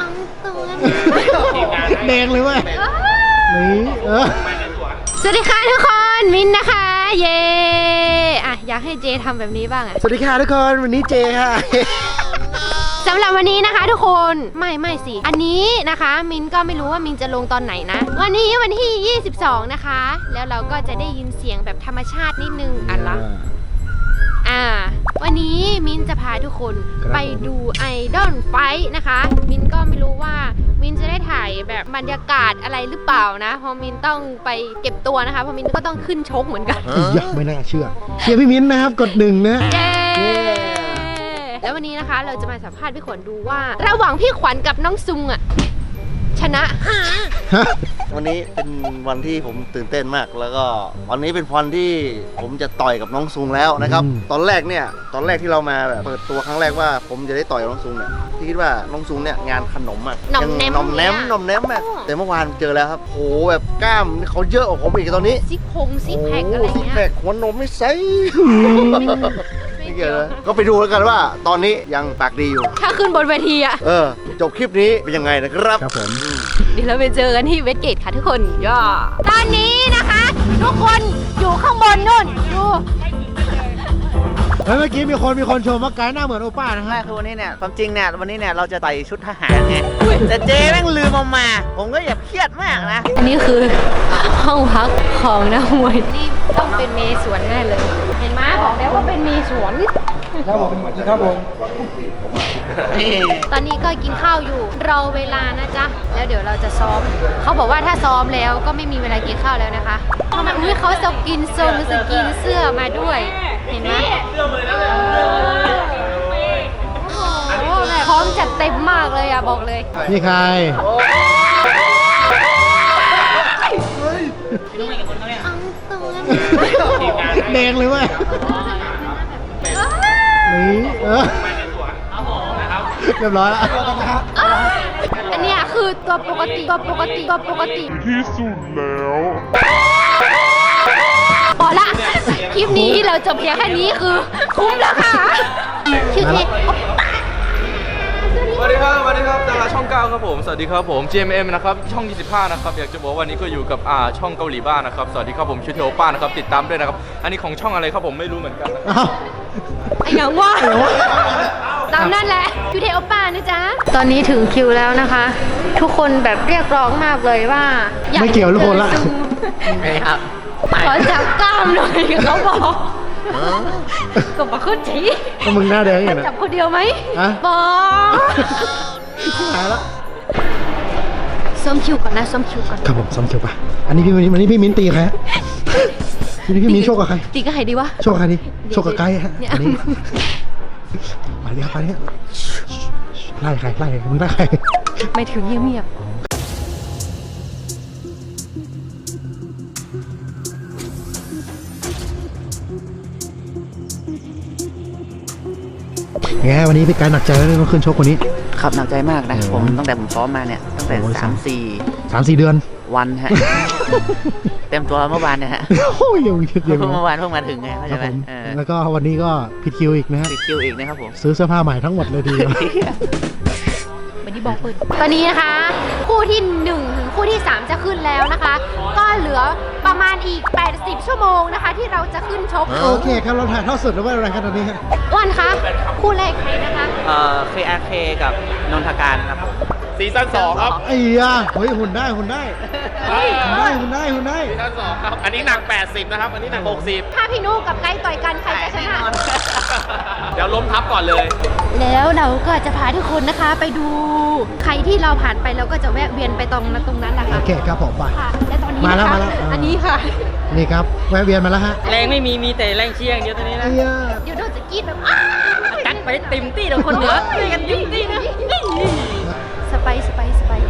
อังตูนแดงเลยเว้ยนี่เออสวัสดีค่ะทุกคนมินนะคะ เย่อะอยากให้เจทำแบบนี้บ้างอะสวัสดีค่ะทุกคนวันนี้เจค่ะสำหรับวันนี้นะคะทุกคนไม่ไม่สิ อันนี้นะคะ มินก็ไม่รู้ว่ามินจะลงตอนไหนนะ วันนี้วันที่ 22 นะคะ แล้วเราก็จะได้ยินเสียงแบบธรรมชาตินิดนึงอันละ อ่า วันนี้มินจะพาทุกคนครับไปดูไอดอลไฟนะคะ มินก็ไม่รู้ว่ามินจะได้ถ่ายแบบบรรยากาศอะไรหรือเปล่านะเพราะมินต้องไปเก็บตัวนะคะเพราะมินก็ต้องขึ้นชกเหมือนกัน อียะไม่น่าเชื่อเชียร์พี่มิ้นท์นะครับกดหนึ่งนะ เย้ แล้ววันนี้นะคะเราจะมาสัมภาษณ์พี่ขวัญดูว่า ระหว่างพี่ขวัญกับน้องซุงอะ ชนะฮะวันนี้เป็นวันที่ผมตื่นเต้นมาก แล้วก็วันนี้เป็นวันที่ผมจะต่อยกับน้องซุงแล้วนะครับตอนแรกเนี่ย ตอนแรกที่เรามาแบบเปิดตัวครั้งแรกว่า ผมจะได้ต่อยกับน้องซุงเนี่ยที่คิดว่าน้องซุงเนี่ยงานขนมมากหน่อมแนมหนอมแนมเนี่ยหนอมแนมมากแต่เมื่อวานเจอแล้วครับโอ้โหแบบกล้ามเขาเยอะกว่าผมอีกตอนนี้ซิกพงซิกแพคอะไรโซิกเงี้ยแพคหัวนมไม่ใส่ไม่ไม่เกี่เกี่ยยววนะก็ไปดูแล้วกันว่า ตอนนี้ยังปากดีอยู่ ถ้าขึ้นบนเวทีอะเออ จบคลิปนี้เป็นยังไงนะครับ ครับผมเดี๋ยวเราไปเจอกันที่เวสเกตค่ะทุกคนย่าตอนนี้นะคะ ทุกคนอยู่ข้างบนนู่นดูเฮ้ยเมื่อกี้มีคนมีคนชมว่าไกด์หน้าเหมือนโอป้านะไม่ฮะคือวันนี้เนี่ยความจริงเนี่ยวันนี้เนี่ยเราจะใส่ชุดทหารไงแต่เจแม่งลืมเอามา ผมก็อย่าเครียดมากนะ อันนี้คือห้องพักของนักมวยนี่ต้องเป็นเมสวนแน่เลย เห็นไหมบอกแล้วว่าเป็นเมสวน ครับผมครับผมตอนนี้ก็กินข้าวอยู่รอเวลานะจ๊ะ แล้วเดี๋ยวเราจะซ้อม เขาบอกว่าถ้าซ้อมแล้วก็ไม่มีเวลากินข้าวแล้วนะคะทำไมอุ้ยเขาสกินทรงสกินเสื้อมาด้วย เห็นไหมโอ้โหพร้อมจัดเต็มมากเลยอะบอกเลย นี่ใครอังตูนแดงเลยเว้ย นี่เออเรียบร้อยแล้วอันเนี้ยคือตัวปกติตัวปกติตัวปกติที่สุดแล้วพอละคลิปนี้เราจบเพียงแค่นี้คือ คุ้มแล้วค่ะชื่อเพลงสวัสดีครับสวัสดีครับดาราช่อง 9ครับผม สวัสดีครับผม GMM นะครับ ช่อง 25 นะครับ อยากจะบอกว่าวันนี้ก็อยู่กับอ่าช่องเกาหลีบ้านนะครับ สวัสดีครับผมชื่อเทโอป้านะครับ ติดตามด้วยนะครับ อันนี้ของช่องอะไรครับผมไม่รู้เหมือนกันนะครับอ้าวไอ้หยังว่าตามนั่นแหละคิวเทโอป้านะจ๊ะ ตอนนี้ถึงคิวแล้วนะคะ ทุกคนแบบเรียกร้องมากเลยว่าอาไม่เกี่ยวทุกคนละเจอซูครับขอจับกล้ามหน่อยเขาบอกก็บอกเขาจีก็มึงหน้าแดงอย่างนั้นจับคนเดียวไหมอะบอก หายละส้มคิวก่อนนะส้มคิวก่อนครับผมซ้ำเขียวปะอันนี้พี่มิ้นวันนี้พี่มิ้นตีใครฮะวันนี้พี่มิ้นโชคกับใครตีก็ใครดีวะ โชคกับใครดิโชคกับไกด์ฮะเนี่ย อันนี้มาดิครับมาดิครับไล่ใครไล่ใครมึงไล่ใคร ไม่ถึงเงียบ ไงวันนี้พี่ไกด์หนักใจแล้วเรื่องขึ้นชกวันนี้ ครับหนักใจมากนะโอ้ผมตั้งแต่ผมซ้อมมาเนี่ยตั้งแต่โอ้ยสามสี่สามสี่เดือนวันฮะเต็มตัวเมื่อวานเนี่ยฮะโอ้ยยังคิดยังเพิ่งเมื่อวานเพิ่งมาถึงไงเข้าคใจรับไหมผมเออแล้วก็วันนี้ก็ผิดคิวอีกนะฮะติดคิวอีกนะครับผมซื้อเสื้อผ้าใหม่ทั้งหมดเลยทีเดี ยวๆวันนี้บอกเปิดตอนนี้นะคะ คู่ที่1ถึงคู่ที่ 3 จะขึ้นแล้วนะคะ ก็เหลือประมาณอีก 80 ชั่วโมงนะคะ ที่เราจะขึ้นชกโอเคครับเราถ่ายทอดสดแล้วว่าอะไรกันตอนนี้ฮะอ้วนคะคู่แรกใครนะคะเอ่อ KRK กับนนทการครับผมซีซั่น2ครับไอ้ยาเฮ้ยหุ่นได้หุ่นได้หุ่นได้ หุ่นได้หุ่นได้ซีซั่น2ครับ อันนี้หนัก 80 นะครับ อันนี้หนัก 60 ถ้าพี่นุกับไกด์ต่อยกันใครจะชนะ เดี๋ยวล้มทับก่อนเลย แล้วเราก็จะพาทุกคนนะคะไปดูใครที่เราผ่านไปเราก็จะแวะเวียนไปตรงนั้นตรงนั้นแหละโอค่ะเคครับผมไป ค่ะและตอนนี้มาแล้วนะคะมาแล้วอ่า อันนี้ค่ะ นี่ครับแวะเวียนมาแล้วฮะแรงไม่มี มีแต่แรงเชียร์อย่างเดียวตอนนี้ไอ้นะยาเดี๋ยวโดนจะกรีดแบบอ้าจัดไปเต็มที่เดี๋ยวคนเหนือช่วยกันเต็มที่นะ สไปซ์สไปซ์สไปซ์เ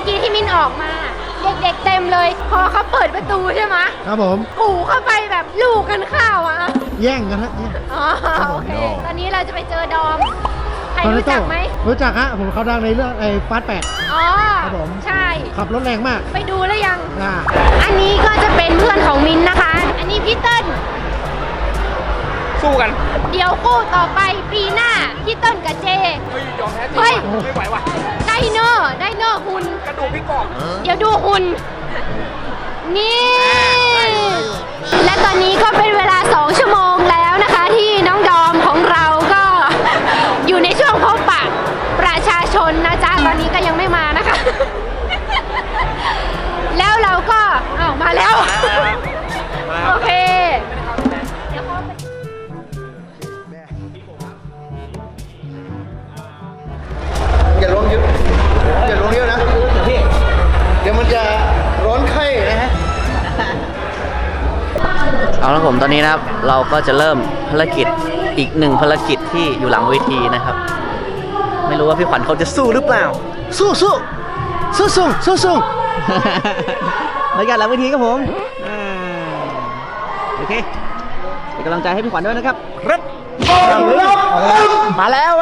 มื่อกี้ที่มินออกมา เด็กๆเต็มเลย พอเขาเปิดประตูใช่ไหมครับผมกูเข้าไปแบบลูกกันข้าวอะแย่งกันฮะแย่ง อ๋อโอเค ตอนนี้เราจะไปเจอดอม ใครรู้จักไหม รู้จักฮะผมเขาดังในเรื่องไอ้ฟาสแปดอ๋อครับผมใช่ ขับรถแรงมากไปดูแล้วยัง อ่าอันนี้ก็จะเป็นเพื่อนของมินนะคะ อันนี้พี่เติ้ลสู้กัน เดี๋ยวคู่ต่อไปปีหน้าพี่เติ้ลกับเจ ไม่ไหวว่ะ ดูหุ่น นี่ เอาละผมตอนนี้นะครับ เราก็จะเริ่มภารกิจอีกหนึ่งภารกิจที่อยู่หลังเวทีนะครับ ไม่รู้ว่าพี่ขวัญเขาจะสู้หรือเปล่า สู้สู้สู้สู้สู้สู้บรรยากาศหลังเวทีครับผมอ่าโอเคเป็นกำลังใจให้พี่ขวัญด้วยนะครับครับมาแล้ว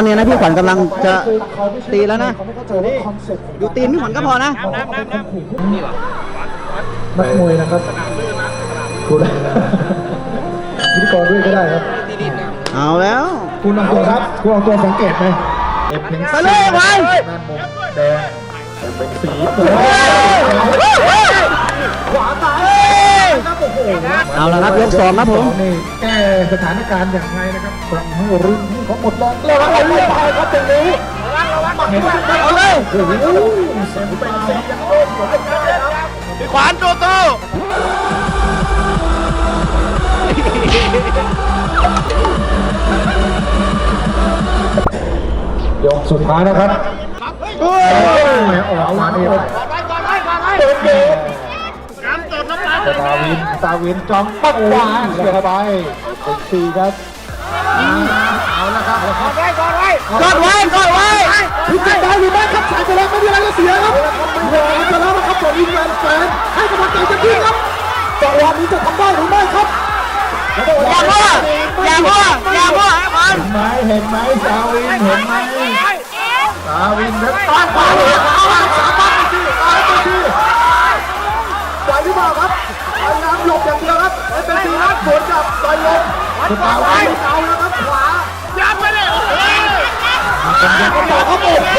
อนนี้นะพี่ขวัญกำลังจะตีแล้วนะดูตีนพี่ขวัญก็พอนะนักมวยนะครับคุณพิธีกรด้วยก็ได้ครับ เอาแล้ว คุณลองตัวครับ คุณลองตัวสังเกตไหมเอฟหนึ่งไปเลยไปนั่นมุมแดง เป็นสีเขียวขวาซ้ายครับโอ้โหเอาละครับยกสองครับผมนี่แก้สถานการณ์อย่างไรนะครับปรับให้รุ่นเขาหมดแรงแล้วเอาเรื่องไปครับตรงนี้เห็นไหมเอาเลยโอ้โหเสียงเป็นเสียงยังโดนอยู่ได้ครับพี่ขวานโตโตยกสุดท้ายนะครับ เฮ้ยออกมานี่เดินเดินตาวินตาวินจอมปักขวาเสียไปเป็นสี่ครับเอาละครับกอดไว้กอดไว้กดไว้กดไว้พิจิตรได้หรือไม่ครับสายไปแล้วไม่มีอะไรจะเสียครับโหจะแล้วนะครับตัวอินแวนแฟนให้กำลังใจเต็มที่ครับจังหวะนี้จะทำได้หรือไม่ครับอย่ามั่วอย่ามั่วอย่ามั่วให้มันเห็นไหมเห็นไหมตาวินเห็นไหมาวินครับตาขวาเลยเอาสามพันไปที่ตายไปที่ไหวหรือเปล่าครับพยายามหลบอย่างเดียวครับไม่เป็นทีครับสวนกับต่อยลมตาวินเอาแล้วครับขวายับไปเลยโอ้โหเป็นยังก็บอกครับโอ้โห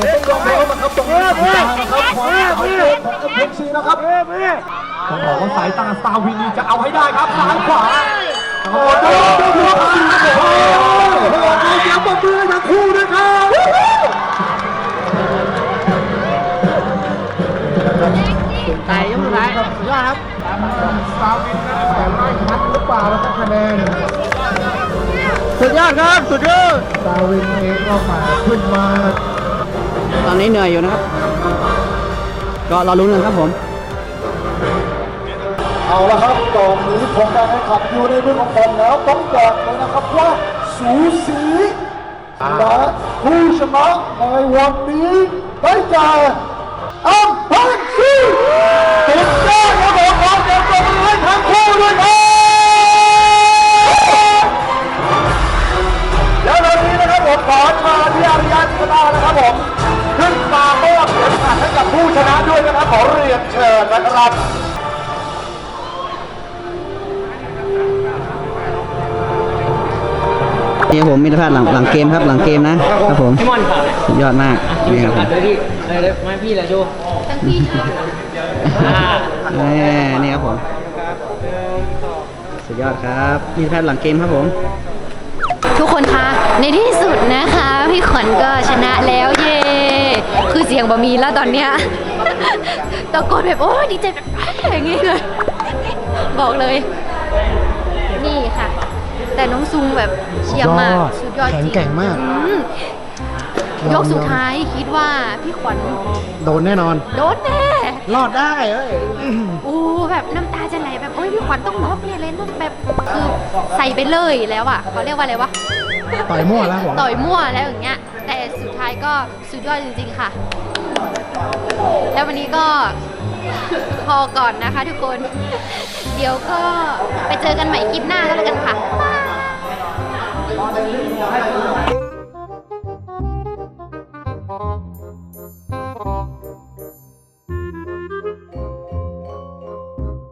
เดี๋ยวต้องยอมรับนะครับตรงนี้นะครับขวาเอาเกมของกำแพงซีนะครับต้องบอกว่าสายตาตาวินนี่จะเอาให้ได้ครับซ้ายขวาโอ้โห ครับซาวินนั้นแต่ไล่ทันหรือเปล่าแล้วก็คะแนนสุดยอดครับ สุดยอดซาวินเองก็มาขึ้นมา ตอนนี้เหนื่อยอยู่นะครับ ก็รอลุ้นกันครับผม เอาละครับตอนนี้ผมการแข่งขันอยู่ในมือของผมแล้วต้องบอกเลยนะครับว่าสูสีและผู้ชนะในวันนี้ได้แก่ นี่ครับผมมิตรภาพหลังหลังเกมครับหลังเกมนะครับผมสุดยอดมากนี่ครับผมมาพี่แหละดูทั้งพี่ชอบแหมนี่ครับผมสุดยอดครับมิตรภาพหลังเกมครับผม ทุกคนคะในที่สุดนะคะ พี่ขวัญก็ชนะแล้วเย่คือเสียงบะมีแล้วตอนเนี้ยตะโกนแบบโอ้ยดีใจแบบอย่างงี้เลย บอกเลย นี่ค่ะ แต่น้องซุงแบบเชียร์มากสุดยอดจริงแข็งแกร่งมาก อืมยกสุดท้ายคิดว่าพี่ขวัญโดนแน่นอน โดนแน่รอดได้เอ้ยอู้แบบน้ำตาจะไหลแบบโอ้ยพี่ขวัญต้องน็อกเนี่ยเลยต้องแบบคือใส่ไปเลยแล้วอะเขาเรียกว่าอะไรวะ ต่อยมั่วแล้วผมต่อยมั่วแล้วอย่างเงี้ย แต่สุดท้ายก็สุดยอดจริงๆค่ะ แล้ววันนี้ก็พอก่อนนะคะทุกคน เดี๋ยวก็ไปเจอกันใหม่คลิปหน้าก็แล้วกันค่ะ மாடலில்